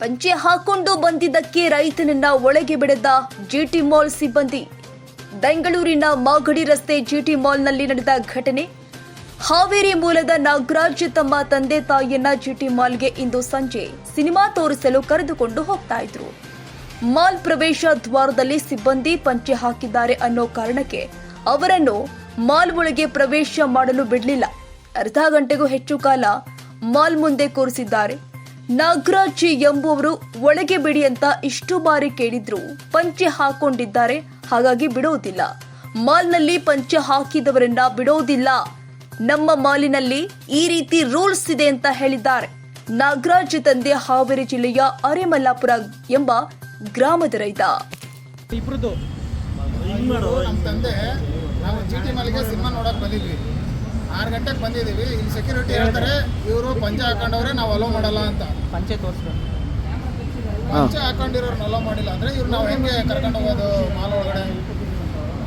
ಪಂಚೆ ಹಾಕೊಂಡು ಬಂದಿದ್ದಕ್ಕೆ ರೈತನನ್ನ ಒಳಗೆ ಬಿಡದ ಜಿಟಿ ಮಾಲ್ ಸಿಬ್ಬಂದಿ. ಬೆಂಗಳೂರಿನ ಮಾಗಡಿ ರಸ್ತೆ ಜಿಟಿ ಮಾಲ್ನಲ್ಲಿ ನಡೆದ ಘಟನೆ. ಹಾವೇರಿ ಮೂಲದ ನಾಗರಾಜ್ ತಮ್ಮ ತಂದೆ ತಾಯಿಯನ್ನ ಜಿಟಿ ಮಾಲ್ಗೆ ಇಂದು ಸಂಜೆ ಸಿನಿಮಾ ತೋರಿಸಲು ಕರೆದುಕೊಂಡು ಹೋಗ್ತಾ ಇದ್ರು. ಮಾಲ್ ಪ್ರವೇಶ ದ್ವಾರದಲ್ಲಿ ಸಿಬ್ಬಂದಿ ಪಂಚೆ ಹಾಕಿದ್ದಾರೆ ಅನ್ನೋ ಕಾರಣಕ್ಕೆ ಅವರನ್ನು ಮಾಲ್ ಒಳಗೆ ಪ್ರವೇಶ ಮಾಡಲು ಬಿಡಲಿಲ್ಲ. ಅರ್ಧ ಗಂಟೆಗೂ ಹೆಚ್ಚು ಕಾಲ ಮಾಲ್ ಮುಂದೆ ಕೂರಿಸಿದ್ದಾರೆ. ನಾಗರಾಜ್ ಎಂಬುವರು ಒಳಗೆ ಬಿಡಿ ಅಂತ ಇಷ್ಟು ಬಾರಿ ಕೇಳಿದ್ರು. ಪಂಚೆ ಹಾಕೊಂಡಿದ್ದಾರೆ ಹಾಗಾಗಿ ಬಿಡೋದಿಲ್ಲ. ಮಾಲ್ನಲ್ಲಿ ಪಂಚೆ ಹಾಕಿದವರನ್ನ ಬಿಡೋದಿಲ್ಲ. ನಮ್ಮ ಮಾಲಿನಲ್ಲಿ ಈ ರೀತಿ ರೂಲ್ಸ್ ಇದೆ ಅಂತ ಹೇಳಿದ್ದಾರೆ. ನಾಗರಾಜ್ ತಂದೆ ಹಾವೇರಿ ಜಿಲ್ಲೆಯ ಅರೆಮಲ್ಲಾಪುರ ಎಂಬ ಗ್ರಾಮದ ರೈತ. ಇಬ್ಬರದು ನಮ್ಮ ತಂದೆ ನಾವು ಜಿ ಟಿ ಮಲ್ಲಿಗೆ ಸಿನಿಮಾ ನೋಡಕ್ ಬಂದಿದ್ವಿ. ಆರು ಗಂಟೆಗೆ ಬಂದಿದ್ದೀವಿ. ಇಲ್ಲಿ ಸೆಕ್ಯೂರಿಟಿ ಹೇಳ್ತಾರೆ ಇವರು ಪಂಚೆ ಹಾಕೊಂಡವ್ರೆ ನಾವು ಅಲೋ ಮಾಡಲ್ಲ ಅಂತ. ಪಂಚೆ ತೋರಿಸ್ಬೇಕು. ಪಂಚೆ ಹಾಕೊಂಡಿರೋರು ಅಲೋ ಮಾಡಿಲ್ಲ ಅಂದರೆ ಇವ್ರು ನಾವು ಹೆಂಗೆ ಕರ್ಕೊಂಡು ಹೋಗೋದು ಮಾಲ್ ಒಳಗಡೆ?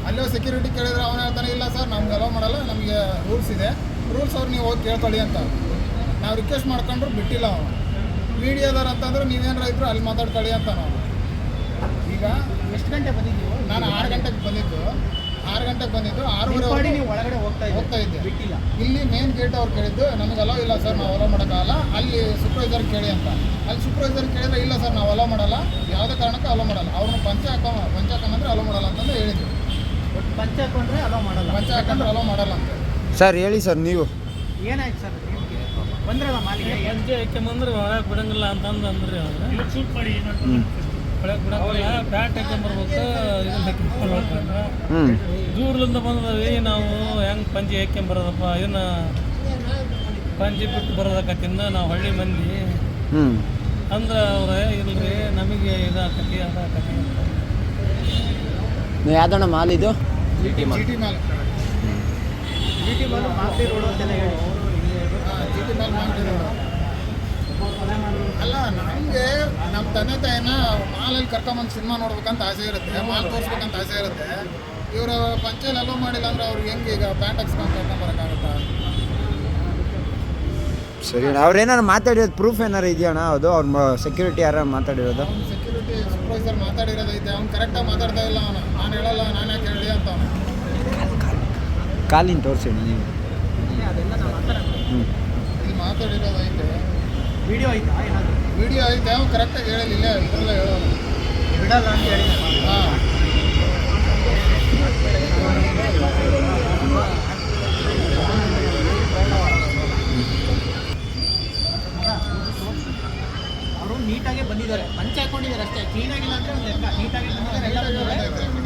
ಅಲ್ಲೋ ಸೆಕ್ಯೂರಿಟಿ ಕೇಳಿದ್ರೆ ಅವನು ಹೇಳ್ತಾನೆ ಇಲ್ಲ ಸರ್ ನಮ್ಗೆ ಅಲೋ ಮಾಡಲ್ಲ ನಮಗೆ ರೂಲ್ಸ್ ಇದೆ. ರೂಲ್ಸ್ ಅವ್ರು ನೀವು ಹೋಗಿ ಕೇಳ್ಕೊಳ್ಳಿ ಅಂತ. ನಾವು ರಿಕ್ವೆಸ್ಟ್ ಮಾಡ್ಕೊಂಡ್ರು ಬಿಟ್ಟಿಲ್ಲ ಅವನು. ಮೀಡಿಯಾದವ್ರು ಅಂತಂದ್ರೆ ನೀವೇನಾರ ಇದ್ರು ಅಲ್ಲಿ ಮಾತಾಡ್ಕೊಳ್ಳಿ ಅಂತ ನಾವು. ಈಗ ಎಷ್ಟು ಗಂಟೆ ಬಂದಿದ್ದೀವಿ ನಾನು ಆರು ಗಂಟೆಗೆ ಬಂದಿದ್ದು. ಆರು ಗಂಟೆಗೆ ಬಂದಿದ್ದು ಆರೂವರೆ ಮಾಡಿ ನೀವು ಒಳಗಡೆ ಹೋಗ್ತಾ ಹೋಗ್ತಾ ಇದ್ದೆ ಬಿಟ್ಟಿಲ್ಲ. ಇಲ್ಲಿ ಮೇನ್ ಗೇಟ್ ಅವ್ರು ಕೇಳಿದ್ದು ನಮಗೆ ಅಲೋ ಇಲ್ಲ ಸರ್ ನಾವು ಅಲೋ ಮಾಡೋಕ್ಕಾಗಲ್ಲ. ಅಲ್ಲಿ ಸೂಪರ್ವೈಸರ್ ಕೇಳಿ ಅಂತ. ಅಲ್ಲಿ ಸೂಪರ್ವೈಸರ್ ಕೇಳಿದ್ರೆ ಇಲ್ಲ ಸರ್ ನಾವು ಅಲೋ ಮಾಡಲ್ಲ. ಯಾವುದೇ ಕಾರಣಕ್ಕೂ ಅಲೋ ಮಾಡಲ್ಲ. ಅವ್ರನ್ನ ಪಂಚ ಹಾಕೋ ಪಂಚ ಹಾಕೊಂಡ್ರೆ ಅಲೋ ಮಾಡಲ್ಲ ಅಂತಂದು ಹೇಳಿದ್ರು. ಒಟ್ಟು ಪಂಚೆ ಹಾಕೊಂಡ್ರೆ ಅಲೋ ಮಾಡಲ್ಲ. ಪಂಚ ಹಾಕೊಂಡ್ರೆ ಅಲೋ ಮಾಡಲ್ಲ ಅಂತ. ಸರ್ ಹೇಳಿ ಸರ್ ನೀವು. ಏನಾಯ್ತು ಸರ್ ಬಂದ್ರಲ್ಲ ಮಾಲಿಗೆ? ಹೆಜ್ಜೆ ಹಾಕ್ಯಂಬಂದ್ರೆ ಒಳಗೆ ಬಿಡಂಗಿಲ್ಲ ಅಂತಂದು ಅಂದ್ರಿ ಮಾಡಿ ಒಳಗೆ ಬಂದ್ರೆ ಇದನ್ನ. ಹ್ಞೂ ದೂರ್ಲಿಂದ ಬಂದದವಿ ನಾವು ಹೆಂಗೆ ಪಂಚಿ ಬರೋದಪ್ಪ ಇದನ್ನ ಪಂಚಿ ಬಿಟ್ಟು ಬರೋದಕ್ಕತ್ತಿಂದ ನಾವು ಹಳ್ಳಿ ಮಂದಿ. ಹ್ಞೂ ಅಂದ್ರೆ ಅವ್ರೆ ಇಲ್ರಿ ನಮಗೆ ಇದಾಕತಿ ಅದಾಕತಿ ಅಂತ. ನೀವು ಯಾವ್ದಣ್ಣ ಮಾಲ್ ಇದು? ಅಲ್ಲ ನಮ್ಮ ತಂದೆ ತಾಯಿನ ಮಾಲಲ್ಲಿ ಕರ್ಕೊಂಬಂದು ಸಿನಿಮಾ ನೋಡ್ಬೇಕಂತ ಆಸೆ ಇರುತ್ತೆ ಮಾಲ್ ತೋರಿಸ್ಬೇಕಂತ ಆಸೆ ಇರುತ್ತೆ. ಇವರು ಪಂಚಾಯಲ್ ಅಲೋ ಮಾಡಿಲ್ಲ ಅಂದ್ರೆ ಅವ್ರಿಗೆ ಹೆಂಗೆ ಈಗ ಪ್ಯಾಂಟ್ ಹಾಕ್ಸ್ಕೊಂಡು ಕರ್ಕೊಂಬರೋಕ್ಕಾಗುತ್ತಾ ಸರಿ ಅವ್ರು ಏನಾರು ಮಾತಾಡಿರೋದು ಪ್ರೂಫ್ ಏನಾರು ಇದೆಯಣ್ಣ ಅದು? ಅವ್ರ ಸೆಕ್ಯೂರಿಟಿ ಯಾರು ಮಾತಾಡಿರೋದು? ಅವ್ನು ಸೆಕ್ಯೂರಿಟಿ ಸೂಪರ್ವೈಸರ್ ಮಾತಾಡಿರೋದೈತೆ ಅವ್ನು ಕರೆಕ್ಟಾಗಿ ಮಾತಾಡ್ತಾ ಇಲ್ಲ ಅವನು. ನಾನು ಹೇಳಲ್ಲ ನಾನು ಯಾಕೆ ಹೇಳಿ ಅಂತ ಅವನು. ಕಾಲಿನ ತೋರಿಸಿ ನೀವು. ಮಾತಾಡಿರೋದೈತೆ ವಿಡಿಯೋ ಐತೆ. ಏನಾದರೂ? ವಿಡಿಯೋ ಐತೆ ಅವ್ನು ಕರೆಕ್ಟಾಗಿ ಹೇಳಲಿಲ್ಲ ಇದ್ರಲ್ಲ ಹೇಳೋನು. ಬಿಡಲ್ಲ ಅಂತ ಹೇಳಿ. ಹಾಂ. ಅವರು ನೀಟಾಗೆ ಬಂದಿದ್ದಾರೆ. ಪಂಚ ಹಾಕೊಂಡಿದ್ದಾರೆ ಅಷ್ಟೇ. ಕ್ಲೀನಾಗಿಲ್ಲ ಅಂದರೆ ಒಂದು ಲೆಕ್ಕ. ನೀಟಾಗಿ ಬಂದಿದ್ದಾರೆ ಎಲ್ಲ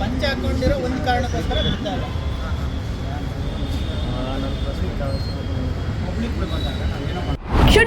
ಪಂಚೆ ಹಾಕೊಂಡಿರೋ ಒಂದು ಕಾರಣಕ್ಕೋಸ್ಕರ ಬಿಡ್ತಾ